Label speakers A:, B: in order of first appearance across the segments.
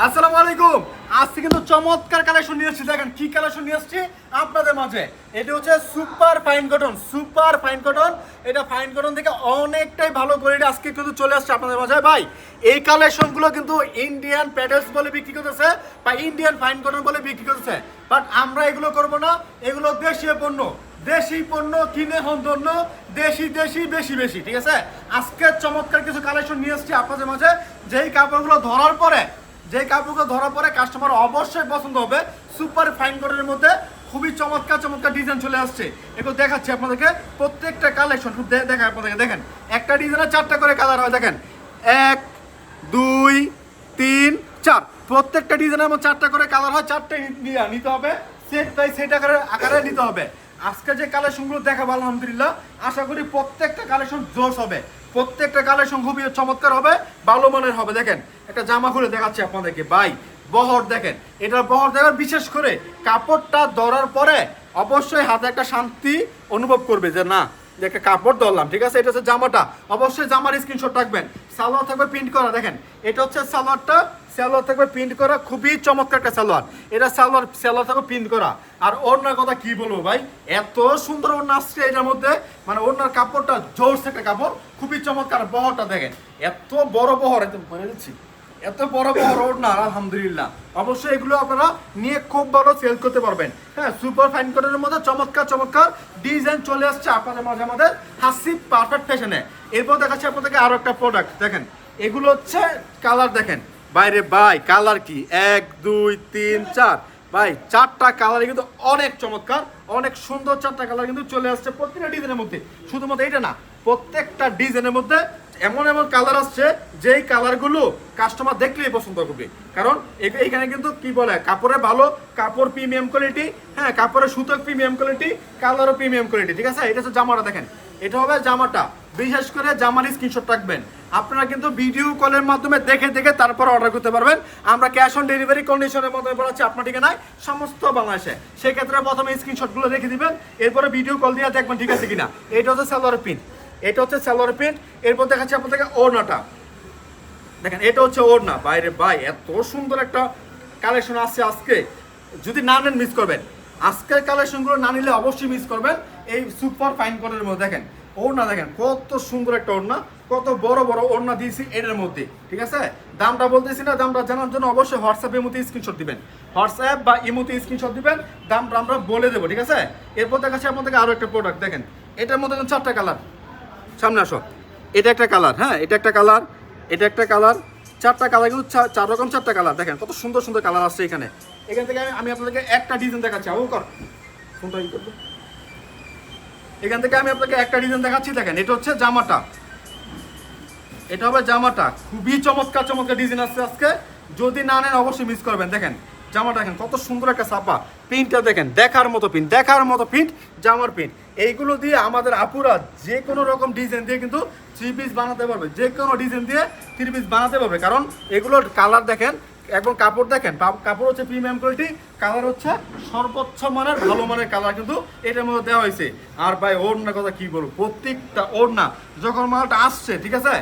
A: আসসালামু আলাইকুম। আজকে কিন্তু চমৎকার কালেকশন নিয়ে এসেছি। দেখেন কি কালেকশন নিয়ে এসেছি আপনাদের মাঝে। এটা হচ্ছে super fine cotton super fine cotton এটা ফাইন কটন থেকে অনেকটাই ভালো কোয়ালিটি আজকে কিন্তু চলে আসছে আপনাদের মাঝে। ভাই, এই কালেকশনগুলো কিন্তু ইন্ডিয়ান প্যাডেলস বলে বিক্রি করতেছে বা ইন্ডিয়ান ফাইন কটন বলে বিক্রি করতেছে। বাট আমরা এগুলো করব না। এগুলো দেশীয় পণ্য। দেশি পণ্য কিনে হন ধন্য। দেশি দেশি, বেশি বেশি, ঠিক আছে? আজকে চমৎকার কিছু কালেকশন নিয়ে এসেছি আপনাদের মাঝে। যেই কাপড়গুলো ধরার পরে যে কাপড়গুলো ধরার পরে কাস্টমার অবশ্যই পছন্দ হবে সুপার ফাইন কটনের মধ্যে খুবই চমৎকার চমৎকার ডিজাইন চলে আসছে। এগুলো দেখাচ্ছি আপনাদেরকে, প্রত্যেকটা কালেকশন খুব দেখায় আপনাদেরকে, দেখেন, একটা ডিজাইনের চারটা করে কালার হয়, দেখেন, এক, দুই, তিন, চার। প্রত্যেকটা ডিজাইনের মধ্যে চারটা করে কালার হয়, চারটে নিতে হবে সেট বাই সেট আকারে আকারে নিতে হবে। আজকে যে কালেকশনগুলো দেখাবো, আলহামদুলিল্লাহ, আশা করি প্রত্যেকটা কালেকশন জোশ হবে। প্রত্যেকটা কালেকশন খুবই চমৎকার হবে, ভালো মানের হবে। দেখেন, একটা জামা খুলে দেখাচ্ছি আপনাদেরকে। বাই বহর দেখেন এটার বহর দেখেন বিশেষ করে কাপড়টা ধরার পরে অবশ্যই হাতে একটা শান্তি অনুভব করবে যে না একটা কাপড় ধরলাম, ঠিক আছে? এটা হচ্ছে জামাটা। অবশ্যই জামার স্ক্রিনশট রাখবেন। সালোয়ার থাকবে প্রিন্ট করা, দেখেন। এটা হচ্ছে সালোয়ারটা। সালোয়ার থাকবে প্রিন্ট করা, খুবই চমৎকার একটা সালোয়ার। এটা সালোয়ার সালোয়ার থাকবে প্রিন্ট করা। আর ওড়নার কথা কি বলব ভাই? এত সুন্দর ওড়না আসছে এটার মধ্যে। মানে ওড়নার কাপড়টা জোরস একটা কাপড়। খুবই চমৎকার বহরটা, দেখেন। এত বড় বহর একদম বলে দিচ্ছি। এত বড় বড় রোড না, আলহামদুলিল্লাহ। অবশ্যই এগুলো আপনারা নিয়ে খুব ভালো সেল করতে পারবেন। হ্যাঁ সুপার ফাইন কোটের মধ্যে চমৎকার চমৎকার ডিজাইন চলে আসছে আপনাদের মাঝে আমাদের হাসি পারফেক্ট ফ্যাশনে এরপর দেখাচ্ছি আপনাদেরকে আরও একটা প্রোডাক্ট দেখেন। এগুলো হচ্ছে কালার দেখেন। বাইরে বাই কালার কি? এক, দুই, তিন, চার। ভাই, চারটা কালার কিন্তু অনেক চমৎকার, অনেক সুন্দর চারটা কালার কিন্তু চলে আসছে প্রত্যেকটা ডিজাইনের মধ্যে। শুধুমাত্র এটা না, প্রত্যেকটা ডিজাইনের মধ্যে এমন এমন কালার আসছে, যেই কালারগুলো কাস্টমার দেখলেই পছন্দ করবে। কারণ এইখানে কিন্তু কি বলে, কাপড়ে ভালো, কাপড় প্রিমিয়াম কোয়ালিটি হ্যাঁ কাপড়ের সুতো প্রিমিয়াম কোয়ালিটি কালারও প্রিমিয়াম কোয়ালিটি ঠিক আছে? এটা হচ্ছে জামাটা দেখেন। এটা হবে জামাটা। বিশেষ করে জামার স্ক্রিনশট রাখবেন। আপনারা কিন্তু ভিডিও কলের মাধ্যমে দেখে দেখে তারপর অর্ডার করতে পারবেন। আমরা ক্যাশ অন ডেলিভারি কন্ডিশনের মাধ্যমে বলাচ্ছি, আপনার ঠিকানায় সমস্ত বাংলাদেশে। সেক্ষেত্রে প্রথমে স্ক্রিনশটগুলো রেখে দিবেন। এরপরে ভিডিও কল দিয়ে দেখবেন ঠিক আছে কিনা। এটা হচ্ছে সালোয়ার প্রিন্ট এটা হচ্ছে সালোয়ার প্রিন্ট এরপর দেখাচ্ছি আপনাদেরকে ওড়নাটা। দেখেন, এটা হচ্ছে ওড়না। বাইরে বাই এত সুন্দর একটা কালেকশন আসছে আজকে। যদি না নেন মিস করবেন। আজকের কালেকশনগুলো না নিলে অবশ্যই মিস করবেন। এই সুপার ফাইন কটনের মধ্যে, দেখেন, ওড়না, দেখেন, কত সুন্দর একটা ওড়না। কত বড় বড় ওড়না দিয়েছি এটার মধ্যে, ঠিক আছে? দামটা বলতেছি না, দামটা জানার জন্য অবশ্যই হোয়াটসঅ্যাপ ইমোতে স্ক্রিনশট দিবেন। হোয়াটসঅ্যাপ বা ইমোতে স্ক্রিনশট দিবেন, দামটা আমরা বলে দেবো, ঠিক আছে? এরপর দেখাচ্ছি আপনাদেরকে আরও একটা প্রোডাক্ট দেখেন। এটার মধ্যে চারটা কালার সামনে আসো। এটা একটা কালার হ্যাঁ এটা একটা কালার এটা একটা কালার চারটা কালার কিন্তু চার রকম চারটা কালার দেখেন কত সুন্দর সুন্দর কালার আসছে এখানে। এখান থেকে আমি- আপনাদেরকে একটা ডিজাইন দেখাচ্ছি। এখান থেকে আমি আপনাকে একটা ডিজাইন দেখাচ্ছি, দেখেন, এটা হচ্ছে জামাটা। এটা হবে জামাটা। খুবই চমৎকার চমৎকার ডিজাইন আসছে আজকে। যদি না নেন অবশ্যই মিস করবেন। দেখেন, জামাটা দেখেন কত সুন্দর একটা ছাপা। প্রিন্টটা দেখেন, দেখার মতো প্রিন্ট দেখার মতো প্রিন্ট জামার প্রিন্ট এইগুলো দিয়ে আমাদের আপুরা যে কোনো রকম ডিজাইন দিয়ে কিন্তু থ্রি পিস বানাতে পারবে। যে কোনো ডিজাইন দিয়ে থ্রি পিস বানাতে পারবে। কারণ এগুলোর কালার দেখেন এবং কাপড় দেখেন কাপড় হচ্ছে প্রিমিয়াম কোয়ালিটি কালার হচ্ছে সর্বোচ্চ মানের, ভালো মানের কালার কিন্তু এটার মধ্যে দেওয়া হয়েছে। আর ভাই, ওড়নার কথা কি বলব? প্রত্যেকটা ওড়না, যখন মালটা আসছে, ঠিক আছে?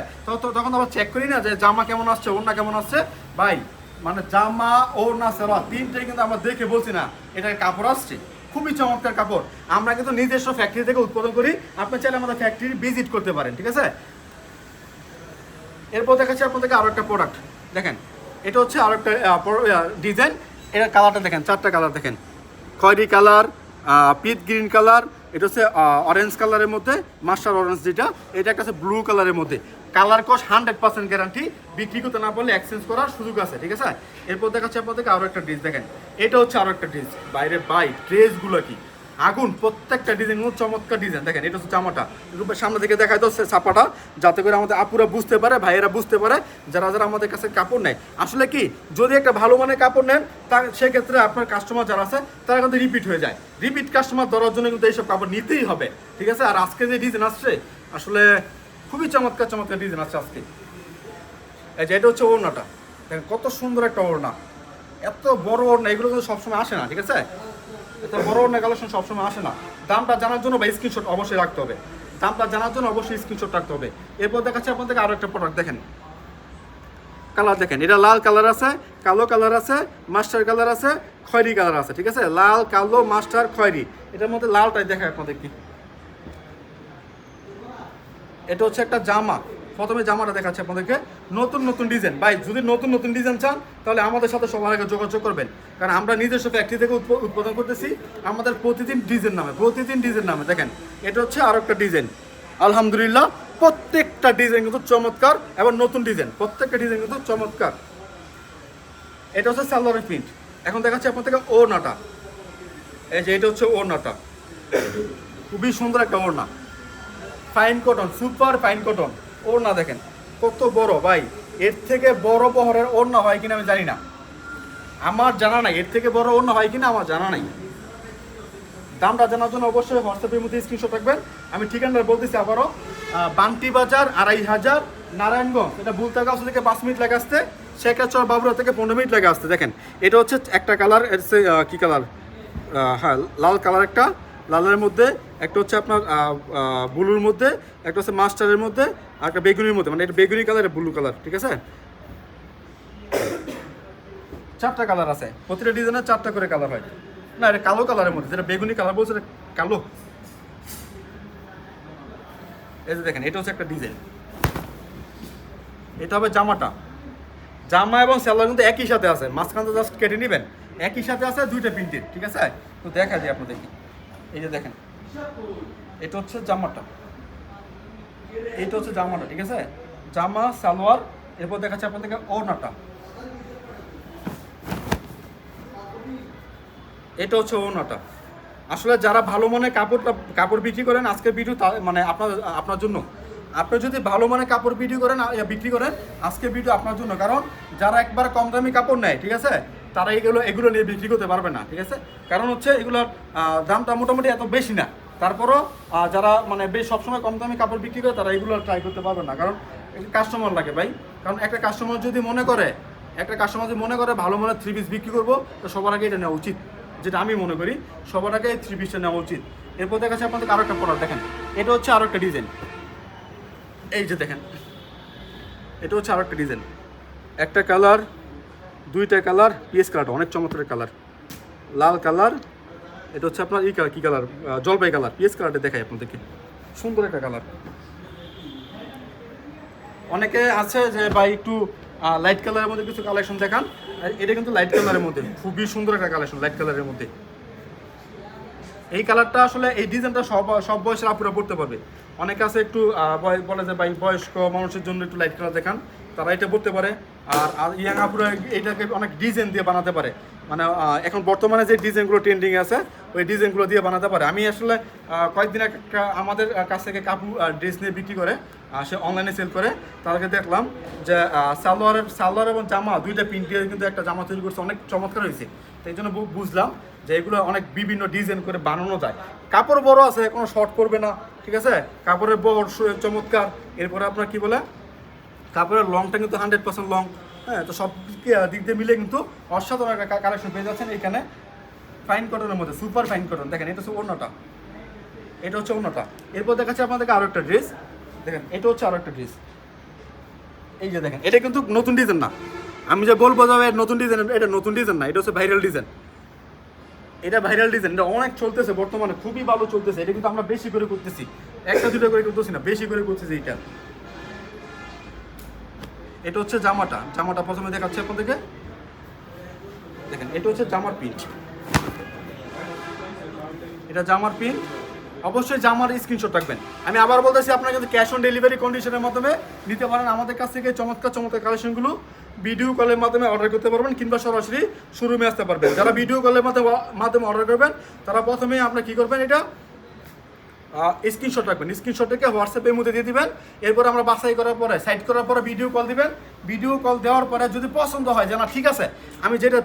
A: তখন আবার চেক করি না যে জামা কেমন আসছে, ওড়না কেমন আসছে। ভাই মানে জামা, ওড়না সেবা তিনটাই কিন্তু আমরা দেখে বলছি না এটা কাপড় আসছে। খুবই চমৎকার কাপড়। আমরা কিন্তু নিজস্ব ফ্যাক্টরি থেকে উৎপাদন করি। আপনি চাইলে আমাদের ফ্যাক্টরি ভিজিট করতে পারেন, ঠিক আছে? এরপর দেখাচ্ছি আপনাদেরকে আরও একটা প্রোডাক্ট দেখেন, এটা হচ্ছে আরও একটা ডিজাইন এর কালারটা দেখেন, চারটা কালার দেখেন। খয়েরি কালার পিট গ্রিন কালার এটা হচ্ছে অরেঞ্জ কালারের মধ্যে, মাস্টার অরেঞ্জ যেটা, এটা একটা হচ্ছে ব্লু কালারের মধ্যে। কালার কস হান্ড্রেড পার্সেন্ট গ্যারান্টি বিক্রি করতে না পারলে এক্সচেঞ্জ করার সুযোগ আছে, ঠিক আছে? এরপর দেখাচ্ছি আপনাদেরকে আরও একটা ড্রেস দেখেন। এটা হচ্ছে আরও একটা ড্রেস বাইরে বাই ড্রেসগুলো কি? আগুন, প্রত্যেকটা ডিজাইন চমৎকার ডিজাইন দেখেন, এটা হচ্ছে জামাটা রূপের সামনে থেকে দেখায় তো ছাপাটা যাতে করে আমাদের আপুরা বুঝতে পারে, ভাইয়েরা বুঝতে পারে, যারা যারা আমাদের কাছে কাপড় নেয়। আসলে কি, যদি একটা ভালো মানের কাপড় নেন, তা সেক্ষেত্রে আপনার কাস্টমার যারা আছে, তারা কিন্তু রিপিট হয়ে যায়। রিপিট কাস্টমার ধরার জন্য কিন্তু এইসব কাপড় নিতেই হবে, ঠিক আছে? আর আজকে যে ডিজাইন আসছে, আসলে খুবই চমৎকার চমৎকার ডিজাইন আছে আজকে। এই যে এটা হচ্ছে ওড়নাটা। দেখেন কত সুন্দর একটা ওড়না। এত বড় ওড়না, এগুলো কিন্তু সবসময় আসে না, ঠিক আছে? এত বড় ওড়না কালেকশন সবসময় আসে না। দামটা জানার জন্য বা স্ক্রিনশট অবশ্যই রাখতে হবে। দামটা জানার জন্য অবশ্যই স্ক্রিনশট রাখতে হবে। এরপর দেখাচ্ছি আপনাদেরকে আরও একটা প্রোডাক্ট দেখেন। কালার দেখেন, এটা লাল কালার আছে, কালো কালার আছে, মাস্টার কালার আছে, খয়েরি কালার আছে, ঠিক আছে? লাল, কালো, মাস্টার, খয়েরি। এটার মধ্যে লালটাই দেখায় আপনাদের কি এটা হচ্ছে একটা জামা। প্রথমে জামাটা দেখাচ্ছে আপনাদেরকে। নতুন নতুন ডিজাইন। ভাই, যদি নতুন নতুন ডিজাইন চান, তাহলে আমাদের সাথে সবার আগে যোগাযোগ করবেন। কারণ আমরা নিজস্ব ফ্যাক্টরি থেকে উৎপ- উৎপাদন করতেছি। আমাদের প্রতিদিন ডিজাইন নামে, প্রতিদিন ডিজাইন নামে। দেখেন, এটা হচ্ছে আরও একটা ডিজাইন। আলহামদুলিল্লাহ, প্রত্যেকটা ডিজাইন কিন্তু চমৎকার এবং নতুন ডিজাইন। প্রত্যেকটা ডিজাইন কিন্তু চমৎকার। এটা হচ্ছে সালোয়ারের প্রিন্ট। এখন দেখাচ্ছি আপনার থেকে ওড়নাটা। এই যে, এটা হচ্ছে ওড়নাটা। খুবই সুন্দর একটা ওড়না। Fine cotton super fine cotton ওড়না দেখেন, কত বড় ভাই। এর থেকে বড় বহরের ওড়না হয় কিনা আমি জানি না। আমার জানা নাই, এর থেকে বড় ওড়না হয় কিনা আমার জানা নাই। দামটা জানার জন্য অবশ্যই হোয়াটসঅ্যাপের মধ্যে স্ক্রিনশট রাখবেন। আমি ঠিকানাটা বলতেছি আবারও। বান্তি বাজার, আড়াই হাজার, নারায়ণগঞ্জ। এটা বুলতাগাছ থেকে পাঁচ মিনিট লাগে আসতে। শেখাচর বাবুরা থেকে পনেরো মিনিট লাগে আসতে। দেখেন, এটা হচ্ছে একটা কালার কি কালার হ্যাঁ লাল কালার একটা। লালের মধ্যে, একটা হচ্ছে আপনার ব্লুর মধ্যে, একটা হচ্ছে মাস্টারের মধ্যে, আর একটা বেগুনির মধ্যে মানে এটা বেগুনি কালার ব্লু কালার, ঠিক আছে? চারটা কালার আছে, প্রতিটা ডিজাইনের চারটা করে কালার হয়। না, এটা কালো কালারের মধ্যে, যেটা বেগুনি কালার বলছে, এটা কালো। এই যে দেখেন, এটা হচ্ছে একটা ডিজাইন। এটা হবে জামাটা। জামা এবং স্যালোয়ার কিন্তু একই সাথে আছে, মাঝখানটা জাস্ট কেটে নেবেন। একই সাথে আছে দুইটা প্রিন্টের ঠিক আছে? তো দেখা যায় আপনাদেরকে। এই যে দেখেন, এটা হচ্ছে জামাটা। এইটা হচ্ছে জামাটা, ঠিক আছে? জামা, সালোয়ার, এরপর দেখাচ্ছে আপনাদেরকে ওড়নাটা। এটা হচ্ছে ওনাটা আসলে যারা ভালো মানে কাপড়টা কাপড় বিক্রি করেন, আজকের ভিডিও মানে আপনার আপনার জন্য। আপনি যদি ভালো মানে কাপড় বিক্রি করেন বিক্রি করেন, আজকের ভিডিও আপনার জন্য। কারণ যারা একবার কম দামি কাপড় নেয়, ঠিক আছে? তারা এগুলো এগুলো নিয়ে বিক্রি করতে পারবে না, ঠিক আছে? কারণ হচ্ছে এগুলোর দামটা মোটামুটি এত বেশি না। তারপরও যারা মানে বেশ সবসময় কম দামে কাপড় বিক্রি করে, তারা এগুলো ট্রাই করতে পারবে না। কারণ কাস্টমার লাগে ভাই। কারণ একটা কাস্টমার যদি মনে করে, একটা কাস্টমার যদি মনে করে, ভালো মনে থ্রি পিস বিক্রি করব, তো সবার আগে এটা নেওয়া উচিত। যেটা আমি মনে করি, সবার আগে থ্রি পিসটা নেওয়া উচিত। এরপর দেখাচ্ছে আপনাদের আরও একটা প্রোডাক্ট দেখেন। এটা হচ্ছে আরও একটা ডিজাইন এই যে দেখেন, এটা হচ্ছে আরও একটা ডিজাইন একটা কালার দুইটা কালার পিএস কালারটা, অনেক চমৎকার কালার। লাল কালার, এটা হচ্ছে আপনার ই কালার, কী কালার? জলপাই কালার। পিএস কালারটা দেখাই আপনাদেরকে। সুন্দর একটা কালার। অনেকে আছে যে ভাই একটু লাইট কালারের মধ্যে কিছু কালেকশন দেখান। এটা কিন্তু লাইট কালারের মধ্যে, খুবই সুন্দর একটা কালেকশন লাইট কালারের মধ্যে। এই কালারটা আসলে, এই ডিজাইনটা সব সব বয়সের আপুরা পড়তে পারবে। অনেকে আছে একটু বলে যে ভাই বয়স্ক মানুষের জন্য একটু লাইট কালার দেখান। তারা এটা পড়তে পারে। আর আর ইয়াং আপুরা এটাকে অনেক ডিজাইন দিয়ে বানাতে পারে। মানে এখন বর্তমানে যে ডিজাইনগুলো ট্রেন্ডিং আছে, ওই ডিজাইনগুলো দিয়ে বানাতে পারে। আমি আসলে কয়েকদিন একটা- আমাদের কাছ থেকে কাপড় ড্রেস নিয়ে বিক্রি করে সে অনলাইনে সেল করে। তাদেরকে দেখলাম যে সালোয়ারের সালোয়ার এবং জামা দুইটা প্রিন্ট দিয়ে কিন্তু একটা জামা তৈরি করছে। অনেক চমৎকার হয়েছে। তো এই জন্য বুঝলাম যে এগুলো অনেক বিভিন্ন ডিজাইন করে বানানো যায়। কাপড় বড় আছে, কোনো শর্ট করবে না, ঠিক আছে? কাপড়ের বড়, চমৎকার। এরপরে আপনার কি বলে? কাপড়ের লংটা কিন্তু হান্ড্রেড পার্সেন্ট লং হ্যাঁ তো সব দিক দিয়ে মিলে কিন্তু অসাধারণ একটা কালেকশন পেয়ে যাচ্ছেন এখানে। ফাইন কটনের মধ্যে সুপার ফাইন কটন দেখেন, এটা হচ্ছে অন্যটা এটা হচ্ছে অন্যটা এরপর দেখাচ্ছে আপনাদেরকে আরও একটা ড্রেস দেখেন, এটা হচ্ছে আরও একটা ড্রেস এই যে দেখেন, এটা কিন্তু নতুন ডিজাইন না। আমি যে বলব যে ভাই নতুন ডিজাইন এটা নতুন ডিজাইন না, এটা হচ্ছে ভাইরাল ডিজাইন এটা ভাইরাল ডিজাইন এটা অনেক চলতেছে বর্তমানে, খুবই ভালো চলতেছে। এটা কিন্তু আমরা বেশি করে করতেছি। একটা দুটো করে করতেছি না, বেশি করে করতেছি এটা এটা হচ্ছে জামাটা। জামাটা প্রথমে দেখাচ্ছি আপনাদেরকে। দেখেন, এটা হচ্ছে জামার প্রিন্ট এটা জামার প্রিন্ট অবশ্যই জামার স্ক্রিনশট রাখবেন। আমি আবার বলতেছি, আপনারা কিন্তু ক্যাশ অন ডেলিভারি কন্ডিশনের মাধ্যমে নিতে পারেন। আমাদের কাছ থেকে চমৎকার চমৎকার কালেকশনগুলো ভিডিও কলের মাধ্যমে অর্ডার করতে পারবেন কিংবা সরাসরি শোরুমে আসতে পারবেন। যারা ভিডিও কলের মাধ্যমে মাধ্যমে অর্ডার করবেন, তারা প্রথমে আপনার কি করবেন এটা স্ক্রিনশট রাখবেন। স্ক্রিনশট রেখে হোয়াটসঅ্যাপের মধ্যে দিয়ে দিবেন। এরপর আমরা বাছাই করার পরে সাইড করার পরে ভিডিও কল দিবেন। ভিডিও কল দেওয়ার পরে যদি পছন্দ হয়, যে না, ঠিক আছে, আমি যেটা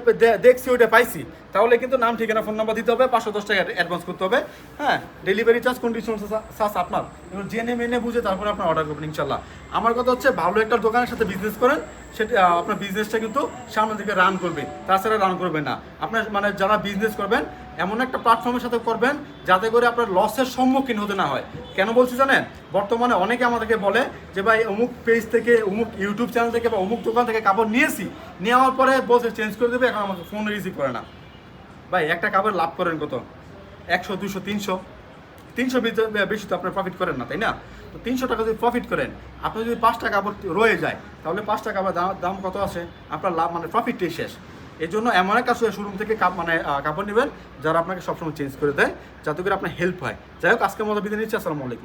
A: দেখছি, ওইটা পাইছি, তাহলে কিন্তু নাম, ঠিকানা ফোন নাম্বার দিতে হবে, পাঁচশো দশ টাকা অ্যাডভান্স করতে হবে। হ্যাঁ ডেলিভারি চার্জ কন্ডিশন চার্জ আপনার। জেনে মেনে বুঝে তারপরে আপনার অর্ডার করবেন ইনশাল্লাহ আমার কথা হচ্ছে, ভালো একটা দোকানের সাথে বিজনেস করেন, সেটা আপনার বিজনেসটা কিন্তু সামনের দিকে রান করবে। তাছাড়া রান করবে না। আপনার মানে যারা বিজনেস করবেন এমন একটা প্ল্যাটফর্মের সাথে করবেন যাতে করে আপনার লসের সম্মুখীন হতে না হয়। কেন বলছি জানেন? বর্তমানে অনেকে আমাদেরকে বলে যে, ভাই, অমুক পেজ থেকে, অমুক ইউটিউব চ্যানেল থেকে বা অমুক দোকান থেকে কাপড় নিয়েছি। নেওয়ার পরে বলছে চেঞ্জ করে দেবে, এখন আমাকে ফোন রিসিভ করে না। ভাই, একটা কাপড় লাভ করেন কত? একশো দুশো তিনশো? তিনশো বেশি তো আপনার প্রফিট করেন না, তাই না? তো তিনশো টাকা যদি প্রফিট করেন আপনি যদি পাঁচটা কাপড় রয়ে যায়, তাহলে পাঁচটা কাপড় দাম দাম কত আছে? আপনার লাভ মানে প্রফিটটাই শেষ। এই জন্য এমন একটা শোরুম থেকে কাপ মানে কাপড় নেবেন, যারা আপনাকে সবসময় চেঞ্জ করে দেয়, যাতে করে আপনার হেল্প হয়। যাই হোক, আজকের মতো বিদায় নিচ্ছি, আসসালামু আলাইকুম।